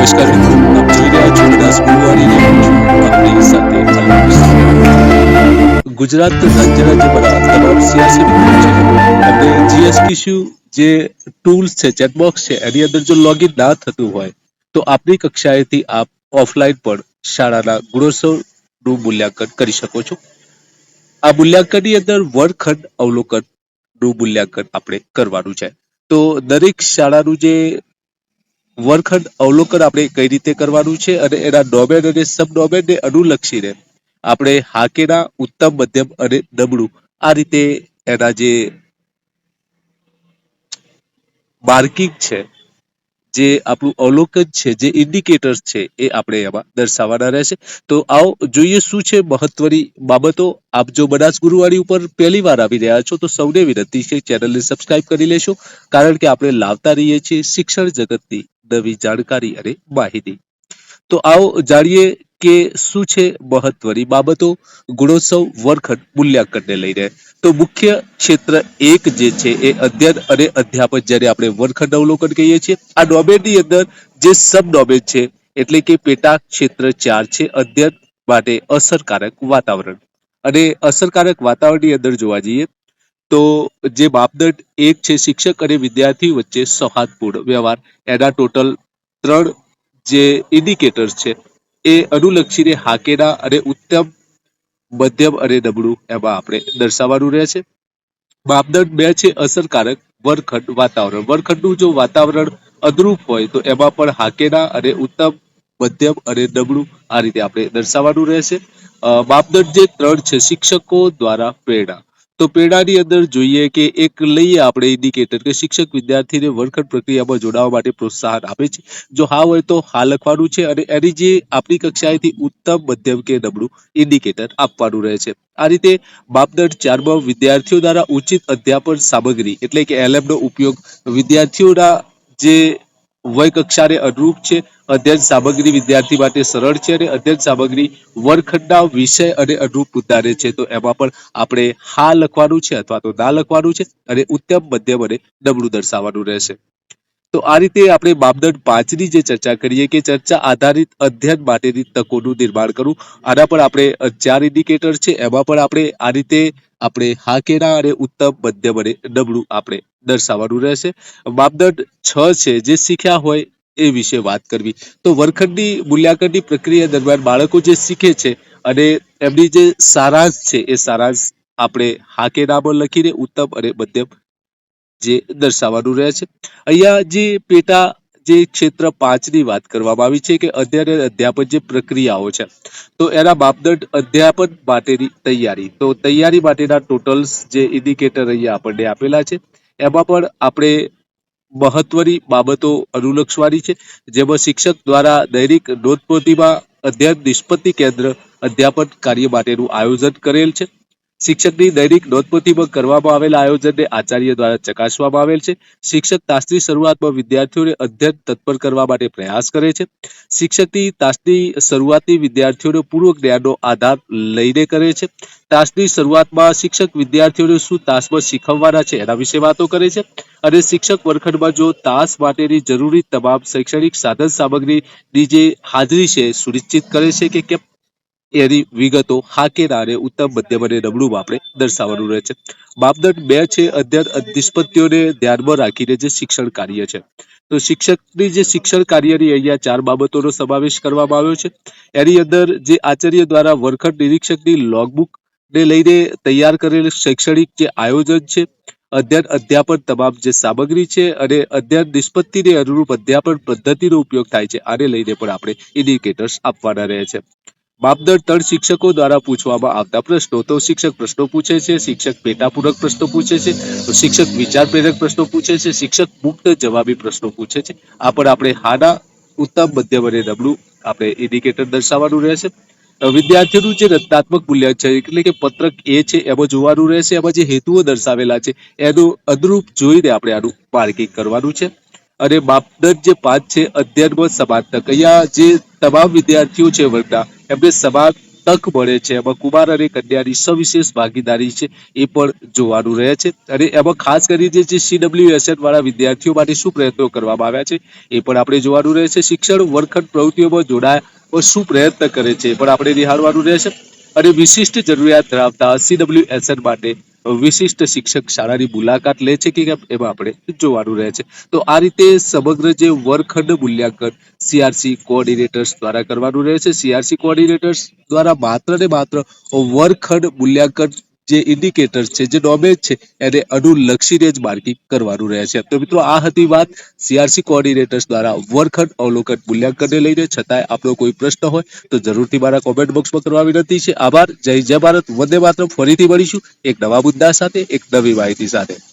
નમસ્કાર મિત્રો આપ જોઈ રહ્યા છો દાસ આપણી સાથે. ગુજરાત રાજ્યના જે બધા તમામ સિયાસી એમને જીએસટીસી જે ટૂલ્સ છે ચેટબોક્સ છે, એની અંદર જો લોગિન ના થતું હોય, તો આપની કક્ષાએથી આપ ઓફલાઈન પણ શાળાના ગુણોત્સવનું મૂલ્યાંકન કરી શકો છો. આ મૂલ્યાંકનની અંદર વર્ગખંડ અવલોકનનું મૂલ્યાંકન આપણે કરવાનું છે. તો દરેક શાળાનું જે વર્ગખંડ અવલોકન આપણે કઈ રીતે કરવાનું છે અને એના ડોમેન અને સબ ડોમેનને અનુલક્ષીને આપણે હાકેના ઉત્તમ મધ્યમ અને નબળું આ રીતે એના જે માર્કિંગ છે, જે આપણું અવલોકન છે, જે ઇન્ડિકેટર્સ છે, એ આપણે એમાં દર્શાવવાના રહેશે. તો આવો જોઈએ શું છે મહત્વની બાબતો. આપ જો બનાસ ગુરુવારી ઉપર પહેલી વાર આવી રહ્યા છો તો સૌને વિનંતી છે ચેનલને સબસ્ક્રાઇબ કરી લેશો, કારણ કે આપણે લાવતા રહીએ છીએ શિક્ષણ જગતની નવી જાણકારી અને માહિતી. તો આવો જાણીએ કે શું છે મહત્વની બાબતો ગુણોત્સવ વર્ગખંડ મૂલ્યાંકનને લઈને. તો મુખ્ય ક્ષેત્ર એક જે છે એ અધ્યયન અને અધ્યાપન જ્યારે આપણે વર્ગખંડ અવલોકન કહીએ છીએ. આ ડોમેનની અંદર જે સબ ડોમેન છે, એટલે કે પેટા ક્ષેત્ર ચાર છે, અધ્યયન માટે અસરકારક વાતાવરણ. અને અસરકારક વાતાવરણની અંદર જોવા જઈએ તો જે માપદંડ એક છે શિક્ષક અને વિદ્યાર્થી વચ્ચે સૌહાર્દપૂર્ણ વ્યવહાર. એના ટોટલ ત્રણ જે ઇન્ડિકેટર્સ છે એ અનુલક્ષીને હાકેના અને ઉત્તમ, મધ્યમ અને નબળું એમાં આપણે દર્શાવવાનું રહે છે. માપદંડ બે છે અસરકારક વરખંડ વાતાવરણ. વરખંડનું જો વાતાવરણ અનુરૂપ હોય તો એમાં પણ હાકેના અને ઉત્તમ, મધ્યમ અને નબળું આ રીતે આપણે દર્શાવવાનું રહેશે માપદંડ જે ત્રણ છે શિક્ષકો દ્વારા પ્રેરણા. તો પ્રેરણાની અંદર જોઈએ કે એક લઈએ આપણે ઇન્ડિકેટર કે શિક્ષક વિદ્યાર્થીને વર્ગખંડ પ્રક્રિયામાં જોડાવા માટે પ્રોત્સાહન આપે છે. જો હા હોય તો હા લખવાનું છે અને એની જે આપણી કક્ષાએથી ઉત્તમ મધ્યમ કે નબળું ઇન્ડિકેટર આપવાનું રહે છે. આ રીતે માપદંડ ચારમાં વિદ્યાર્થીઓ દ્વારા ઉચિત અધ્યાપન સામગ્રી એટલે કે એલએમનો ઉપયોગ વિદ્યાર્થીઓના જે વય કક્ષાને અનુરૂપ છે. અધ્યયન સામગ્રી વિદ્યાર્થી માટે સરળ છે અને અધ્યયન સામગ્રી વર્ગખંડના વિષય અને અનુરૂપ મુદ્દાને છે. તો એમાં પણ આપણે હા લખવાનું છે અથવા તો ના લખવાનું છે અને ઉત્તમ મધ્યમ અને નબળું દર્શાવવાનું રહેશે. તો આ રીતે આપણે માપદંડ પાંચની જે ચર્ચા કરીએ કે ચર્ચા આધારિત અધ્યયન માટેની તકોનું નિર્માણ કરવું. આના પર આપણે ચાર ઇન્ડિકેટર છે. એમાં પણ આપણે આ રીતે આપણે હાકેરા અને ઉત્તમ મધ્યમ અને નબળું આપણે દર્શાવવાનું રહેશે. માપદંડ છ છે જે શીખ્યા હોય એ વિશે વાત કરવી. તો વર્ગખંડની મૂલ્યાંકનની પ્રક્રિયા દરમિયાન બાળકો જે શીખે છે અને એમની જે સારાંશ છે એ સારાંશ આપણે હાકેરામાં લખીને ઉત્તમ અને મધ્યમ જે દર્શાવવાનું રહે છે. અહીંયા જે પેટા જે ક્ષેત્ર પાંચની વાત કરવામાં આવી છે કે અધ્યયન અને અધ્યાપન જે પ્રક્રિયાઓ છે, તો એના માપદંડ અધ્યાપન માટેની તૈયારી. તો તૈયારી માટેના ટોટલ્સ જે ઇન્ડિકેટર અહીંયા આપણને આપેલા છે, એમાં પણ આપણે મહત્વની બાબતો અનુલક્ષવાની છે. જેમાં શિક્ષક દ્વારા દૈનિક નોંધપોથીમાં અધ્યયન નિષ્પત્તિ કેન્દ્ર અધ્યાપન કાર્ય માટેનું આયોજન કરેલ છે. શિક્ષકની દૈનિક નોંધપોથીમાં કરવામાં આવેલા આયોજનને આચાર્ય દ્વારા ચકાસવામાં આવેલ છે. શિક્ષક તાસની શરૂઆતમાં વિદ્યાર્થીઓને અધ્યયન તત્પર કરવા માટે પ્રયાસ કરે છે. શિક્ષકની તાસની શરૂઆતની વિદ્યાર્થીઓને પૂર્વ જ્ઞાનનો આધાર લઈને કરે છે. તાસની શરૂઆતમાં શિક્ષક વિદ્યાર્થીઓને શું તાસમાં શીખવવાના છે એના વિશે વાતો કરે છે. અને શિક્ષક વર્ગખંડમાં જો તાસ માટેની જરૂરી તમામ શૈક્ષણિક સાધન સામગ્રીની જે હાજરી છે, સુનિશ્ચિત કરે છે કે કેમ? એની વિગતો હા કે ના ઉત્તમ મધ્યમ અને નબળું આપણે દર્શાવવાનું રહે છે. માપદંડ બે છે, અધ્યયન નિષ્પત્તિઓને ધ્યાનમાં રાખીને જે શિક્ષણ કાર્ય છે. તો શિક્ષકની જે શિક્ષણ કાર્યની અહીંયા ચાર બાબતોનો સમાવેશ કરવામાં આવ્યો છે. એની અંદર જે આચાર્ય દ્વારા વર્ગખંડ નિરીક્ષકની લોગબુક ને લઈને તૈયાર કરેલ શૈક્ષણિક જે આયોજન છે, અધ્યયન અધ્યાપન તમામ જે સામગ્રી છે અને અધ્યયન નિષ્પત્તિને અનુરૂપ અધ્યાપન પદ્ધતિનો ઉપયોગ થાય છે. આને લઈને પણ આપણે ઇન્ડિકેટર્સ આપવાના રહે છે. માપદંડ ત્રણ શિક્ષકો દ્વારા પૂછવામાં આવતા પ્રશ્નો. તો શિક્ષક પ્રશ્નો પૂછે છે, શિક્ષક પેટાપૂરક પ્રશ્નો પૂછે છે, તો શિક્ષક વિચાર પ્રેરક પ્રશ્નો પૂછે છે, શિક્ષક મુક્ત જવાબી પ્રશ્નો પૂછે છે. આ પણ આપણે હાના ઉત્તમ, મધ્યમ અને નબળું આપણે ઇન્ડિકેટર દર્શાવવાનું રહેશે. વિદ્યાર્થીઓનું જે રચનાત્મક મૂલ્ય છે, એટલે કે પત્રક એ છે, એમાં જોવાનું રહેશે. એમાં જે હેતુઓ દર્શાવેલા છે, એનું અનુરૂપ જોઈને આપણે આનું માર્કિંગ કરવાનું છે. અને માપદંડ જે પાંચ છે, અધ્યયનમાં સમાન તક અહીંયા જે તમામ વિદ્યાર્થીઓ છે વર્ગના એમને સમાન તક મળે છે. એમાં કુમાર અને કન્યાની સવિશેષ ભાગીદારી છે એ પણ જોવાનું રહે છે અને એમાં ખાસ કરીને જે સીડબ્લ્યુએસએન વાળા વિદ્યાર્થીઓ માટે શું પ્રયત્નો કરવામાં આવ્યા છે એ પણ આપણે જોવાનું રહે છે. શિક્ષણ, વર્ગખંડ પ્રવૃત્તિઓમાં જોડાયા શું પ્રયત્ન કરે છે એ પણ આપણે નિહાળવાનું રહેશે. અને વિશિષ્ટ જરૂરિયાત ધરાવતા સીડબ્લ્યુએસએન માટે વિશિષ્ટ શિક્ષક શાળાની મુલાકાત લે છે કે કેમ એમાં આપણે જોવાનું રહે છે. તો આ રીતે સમગ્ર જે વર્ગખંડ મૂલ્યાંકન સીઆરસી કોઓર્ડિનેટર્સ દ્વારા કરવાનું રહે છે. સીઆરસી કોઓર્ડિનેટર્સ દ્વારા માત્ર ને માત્ર વર્ગખંડ મૂલ્યાંકન જે ઇન્ડિકેટર્સ છે, જે ડોમેજ છે, એને અનુલક્ષીને જ માર્કિંગ કરવાનું રહે છે. તો મિત્રો, આ હતી વાત સીઆરસી કોઓર્ડિનેટર્સ દ્વારા વર્ગખંડ અવલોકન મૂલ્યાંકનને લઈને. છતાંય આપણો કોઈ પ્રશ્ન હોય તો જરૂરથી મારા કોમેન્ટ બોક્સમાં કરવા વિનંતી છે. આભાર. જય જય ભારત. વંદે માત્ર ફરીથી મળીશું એક નવા મુદ્દા સાથે, એક નવી માહિતી સાથે.